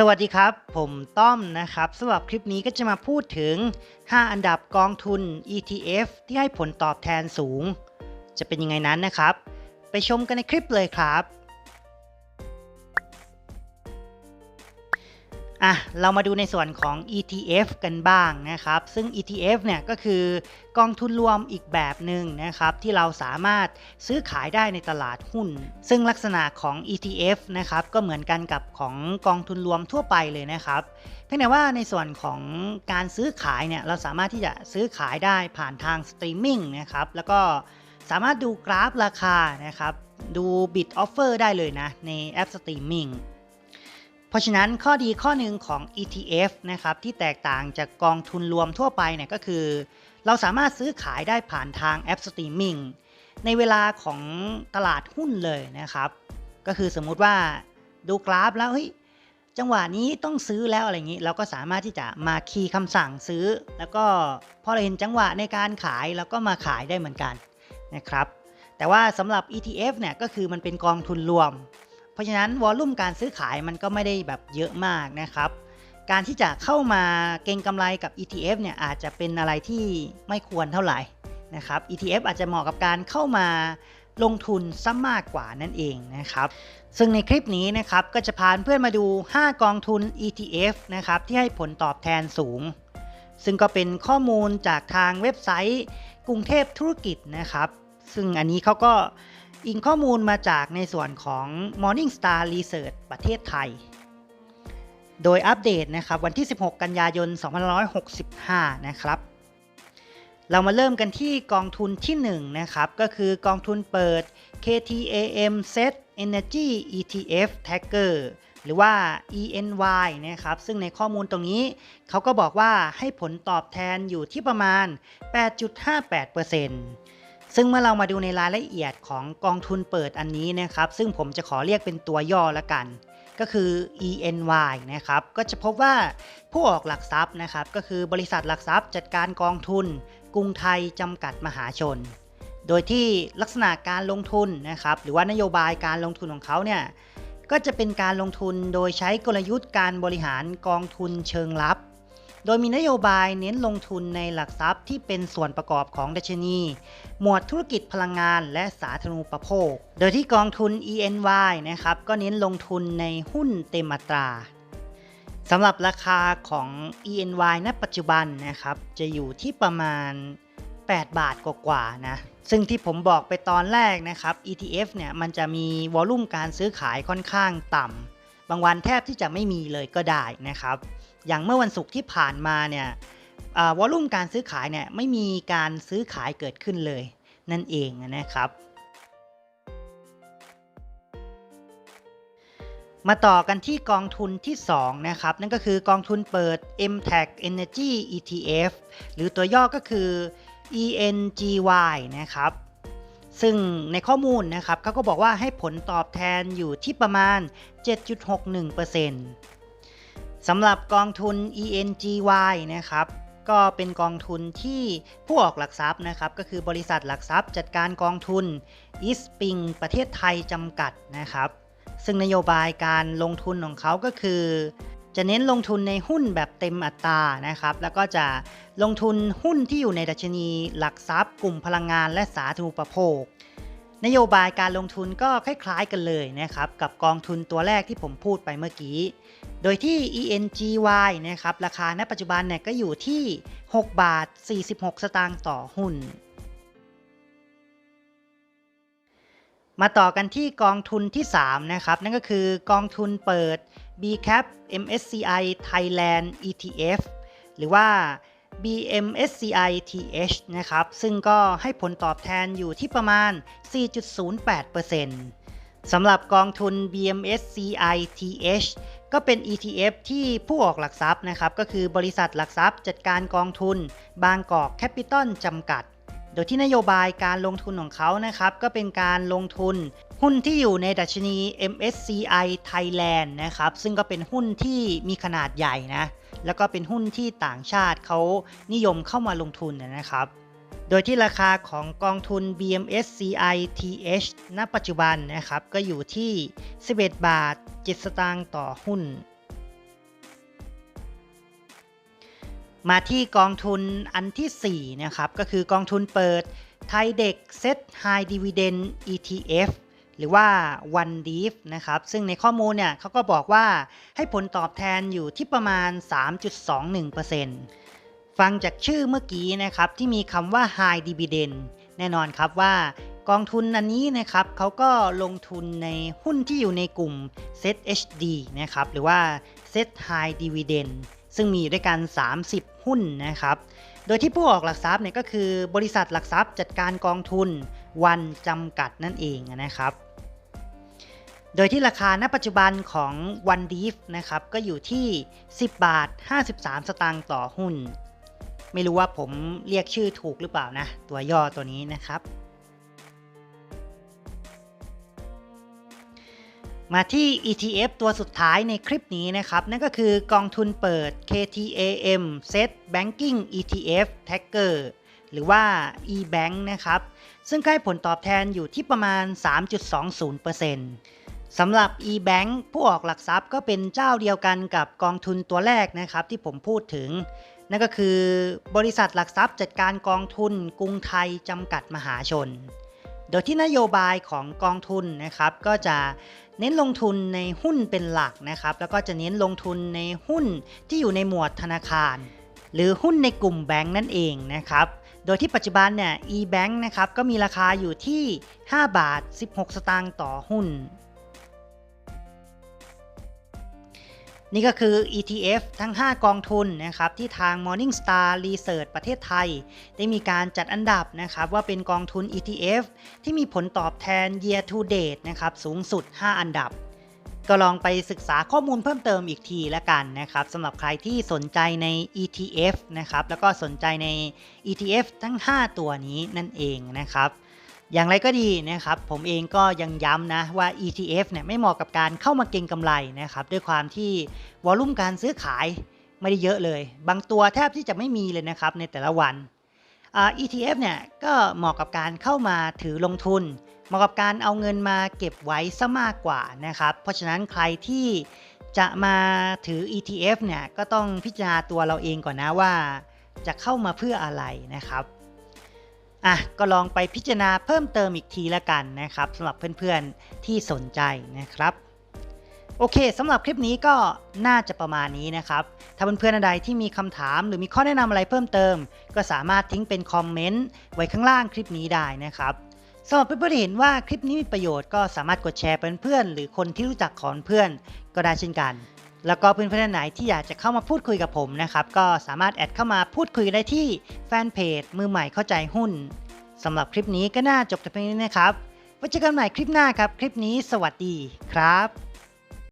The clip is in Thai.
สวัสดีครับ ผมต้อมนะครับสำหรับคลิปนี้ก็จะมาพูดถึง 5 อันดับกองทุน ETF ที่ให้ผลตอบแทนสูง จะเป็นยังไงนั้นนะครับ ไปชมกันในคลิปเลยครับ อะเรามาดูในส่วนของ ETF กันบ้างนะครับ ซึ่ง ETF เนี่ยก็คือกองทุนรวมอีกแบบหนึ่งนะครับ ที่เราสามารถซื้อขายได้ในตลาดหุ้น ซึ่งลักษณะของ ETF นะครับก็เหมือนกันกับของกองทุนรวมทั่วไปเลยนะครับเพียงแต่ว่าในส่วนของการซื้อขายเนี่ยเราสามารถที่จะซื้อขายได้ผ่านทางสตรีมมิ่งนะครับแล้วก็สามารถดูกราฟราคานะครับดู Bid Offer ได้เลยนะในแอปสตรีมมิ่ง ราะฉะนั้นข้อดีข้อหนึ่งของ ETF นะครับที่แตกต่างจากกองทุนรวมทั่วไปเนี่ยก็คือ เราสามารถซื้อขายได้ผ่านทางแอปสตรีมมิ่งในเวลาของตลาดหุ้นเลยนะครับ ก็คือสมมุติว่าดูกราฟแล้วเฮ้ยจังหวะนี้ต้องซื้อแล้วอะไรอย่างนี้ เราก็สามารถที่จะมาคีย์คำสั่งซื้อ แล้วก็พอเราเห็นจังหวะในการขายเราก็มาขายได้เหมือนกันนะครับ แต่ว่าสำหรับ ETF เนี่ยก็คือมันเป็นกองทุนรวม เพราะฉะนั้นวอลลุ่มการซื้อขายมันก็ไม่ได้แบบเยอะมากนะครับ การที่จะเข้ามาเก็งกำไรกับ ETF เนี่ยอาจจะเป็นอะไรที่ไม่ควรเท่าไหร่นะครับ ETF อาจจะเหมาะกับการเข้ามาลงทุนซะมากกว่านั่นเองนะครับ ซึ่งในคลิปนี้นะครับก็จะพาเพื่อนมาดู 5 กองทุน ETF นะครับที่ให้ผลตอบแทนสูง ซึ่งก็เป็นข้อมูลจากทางเว็บไซต์กรุงเทพธุรกิจนะครับ ซึ่งอันนี้เขาก็ อิงข้อมูลมาจากในส่วนของ Morningstar Research ประเทศไทย โดยอัปเดตนะครับวันที่ 16 กันยายน 2565 นะครับ เรามาเริ่มกันที่กองทุนที่ 1 นะครับ ก็คือกองทุนเปิด KTAM Set Energy ETF Tracker หรือว่า ENY นะครับ ซึ่งในข้อมูลตรงนี้ เขาก็บอกว่าให้ผลตอบแทนอยู่ที่ประมาณ 8.58% ซึ่งเมื่อเรามาดูในรายละเอียดของกองทุนเปิดอันนี้นะครับ ซึ่งผมจะขอเรียกเป็นตัวย่อละกัน ก็คือ ENY นะครับ ก็จะพบว่าผู้ออกหลักทรัพย์นะครับ ก็คือบริษัทหลักทรัพย์จัดการกองทุน กรุงไทยจำกัดมหาชน โดยที่ลักษณะการลงทุนนะครับ หรือว่านโยบายการลงทุนของเขาเนี่ย ก็จะเป็นการลงทุนโดยใช้กลยุทธ์การบริหารกองทุนเชิงลับ โดยมีนโยบายเน้นลงทุนในหลักทรัพย์ที่เป็นส่วนประกอบของดัชนี หมวดธุรกิจพลังงานและสาธารณูปโภค โดยที่กองทุน ENY นะครับก็เน้นลงทุนในหุ้นเต็มอัตราสำหรับราคาของ ENY ณ ปัจจุบันนะครับจะอยู่ที่ประมาณ 8 บาทกว่าๆนะซึ่งที่ผมบอกไปตอนแรกนะครับ ETF เนี่ยมันจะมีวอลลุ่มการซื้อขายค่อนข้างต่ำบางวันแทบที่จะไม่มีเลยก็ได้นะครับ อย่างเมื่อวันศุกร์ที่ผ่านมาเนี่ยวอลลุ่มการซื้อขายเนี่ยไม่มีการซื้อขายเกิดขึ้นเลย นั่นเองนะครับ มาต่อกันที่กองทุนที่ 2 นะครับ นั่นก็คือกองทุนเปิด MTAG Energy ETF หรือตัวย่อก็คือ ENGY นะครับ ซึ่งในข้อมูลนะครับเขาก็บอกว่าให้ผลตอบแทนอยู่ที่ประมาณ 7.61% สำหรับกองทุน ENGY นะครับก็เป็นกองทุนที่ผู้ออกหลักทรัพย์นะครับ ก็คือบริษัทหลักทรัพย์จัดการกองทุน e s p i n g ประเทศไทยจำกัดนะครับ ซึ่งนโยบายการลงทุนของเขาก็คือ จะเน้นลงทุนในหุ้นแบบเต็มอัตรานะครับ แล้วก็จะลงทุนหุ้นที่อยู่ในดัชนีหลักทรัพย์ กลุ่มพลังงานและสาธารณูปโภคนโยบายการลงทุนก็คล้ายๆกันเลยนะครับ กับกองทุนตัวแรกที่ผมพูดไปเมื่อกี้ โดยที่ ENGY นะครับราคาณปัจจุบันเนี่ยก็อยู่ที่ 6 บาท 46 สตางค์ต่อหุ้น มาต่อกันที่กองทุนที่ 3 นะครับ นั่นก็คือกองทุนเปิด BCAP MSCI Thailand ETF หรือว่า BMSCI TH นะครับ ซึ่งก็ให้ผลตอบแทนอยู่ที่ประมาณ 4.08%สำหรับกองทุน BMSCI TH ก็เป็น ETF ที่ผู้ออกหลักทรัพย์นะครับก็คือบริษัทหลักทรัพย์จัดการกองทุน บางกอกแคปิตอลจำกัด โดยที่นโยบายการลงทุนของเขานะครับก็เป็นการลงทุน หุ้นที่อยู่ในดัชนี MSCI Thailand นะครับซึ่งก็เป็นหุ้นที่มีขนาดใหญ่นะแล้วก็เป็นหุ้นที่ต่างชาติเขานิยมเข้ามาลงทุนนะครับโดยที่ราคาของกองทุน BMSCI TH ณ ปัจจุบันนะครับ ก็อยู่ที่ 11 บาท 7 สตางค์ต่อหุ้น มาที่กองทุนอันที่ 4 นะครับ ก็คือกองทุนเปิดไทยเด็กเซ็ตไฮดีวิเดน ETF หรือว่า one d i f นะครับ ซึ่งในข้อมูลเนี่ยเขาก็บอกว่าให้ผลตอบแทนอยู่ที่ประมาณ 3.21%ฟังจากชื่อเมื่อกี้นะครับ ที่มีคำว่า high dividend แน่นอนครับว่า กองทุนอันนี้นะครับเขาก็ลงทุนในหุ้นที่อยู่ในกลุ่ม Set HD นะครับหรือว่า Set High Dividend ซึ่งมีด้วยกัน 30 หุ้นนะครับ โดยที่ผู้ออกหลักทรัพย์เนี่ยก็คือบริษัทหลักทรัพย์จัดการกองทุนวันจำกัดนั่นเองนะครับ โดยที่ราคาณปัจจุบันของ One d e f นะครับก็อยู่ที่ 10 บาท 53 สตางค์ต่อหุ้น ไม่รู้ว่าผมเรียกชื่อถูกหรือเปล่านะ ตัวย่อตัวนี้นะครับ มาที่ ETF ตัวสุดท้ายในคลิปนี้นะครับ นั่นก็คือกองทุนเปิด KTAM Set Banking ETF Tracker หรือว่า eBank นะครับ ซึ่งให้ผลตอบแทนอยู่ที่ประมาณ 3.20%สำหรับ eBank ผู้ออกหลักทรัพย์ก็เป็นเจ้าเดียวกันกับกองทุนตัวแรกนะครับที่ผมพูดถึง นั่นก็คือบริษัทหลักทรัพย์จัดการกองทุนกรุงไทยจำกัดมหาชน โดยที่นโยบายของกองทุนนะครับก็จะเน้นลงทุนในหุ้นเป็นหลักนะครับ แล้วก็จะเน้นลงทุนในหุ้นที่อยู่ในหมวดธนาคาร หรือหุ้นในกลุ่มแบงก์นั่นเองนะครับ โดยที่ปัจจุบันเนี่ย e-bank นะครับก็มีราคาอยู่ที่ 5 บาท 16 สตางค์ต่อหุ้น นี่ก็คือ ETF ทั้ง 5 กองทุนนะครับที่ทาง Morningstar Research ประเทศไทย ได้มีการจัดอันดับนะครับว่าเป็นกองทุน ETF ที่มีผลตอบแทน year to date นะครับสูงสุด 5 อันดับ ก็ลองไปศึกษาข้อมูลเพิ่มเติมอีกทีละกันนะครับสำหรับใครที่สนใจใน ETF นะครับแล้วก็สนใจใน ETF ทั้ง 5 ตัวนี้นั่นเองนะครับ อย่างไรก็ดีนะครับผมเองก็ยังย้ำนะว่า ETF เนี่ยไม่เหมาะกับการเข้ามาเก็งกำไรนะครับด้วยความที่วอลุ่มการซื้อขายไม่ได้เยอะเลย บางตัวแทบที่จะไม่มีเลยนะครับในแต่ละวัน ETF เนี่ยก็เหมาะกับการเข้ามาถือลงทุน เหมาะกับการเอาเงินมาเก็บไว้ซะมากกว่านะครับเพราะฉะนั้นใครที่จะมาถือ ETF เนี่ยก็ต้องพิจารณาตัวเราเองก่อนนะว่า จะเข้ามาเพื่ออะไรนะครับ อะก็ลองไปพิจารณาเพิ่มเติมอีกทีละกันนะครับสำหรับเพื่อนๆที่สนใจนะครับ โอเคสำหรับคลิปนี้ก็น่าจะประมาณนี้นะครับ ถ้าเพื่อนๆใดที่มีคำถามหรือมีข้อแนะนำอะไรเพิ่มเติม ก็สามารถทิ้งเป็นคอมเมนต์ไว้ข้างล่างคลิปนี้ได้นะครับสำหรับเพื่อนๆที่เห็นว่าคลิปนี้มีประโยชน์ก็สามารถกดแชร์เพื่อนๆหรือคนที่รู้จักของเพื่อนก็ได้เช่นกัน แล้วก็เพื่อนๆท่อนไหนที่อยากจะเข้ามาพูดคุยกับผมนะครับ ก็สามารถแอดเข้ามาพูดคุยได้ที่แฟนเพจมือใหม่เข้าใจหุ้นสำหรับคลิปนี้ก็น่าจบแต่เพียงนี้นะครับไว้เจอกันใหม่คลิปหน้าครับ คลิปนี้สวัสดีครับ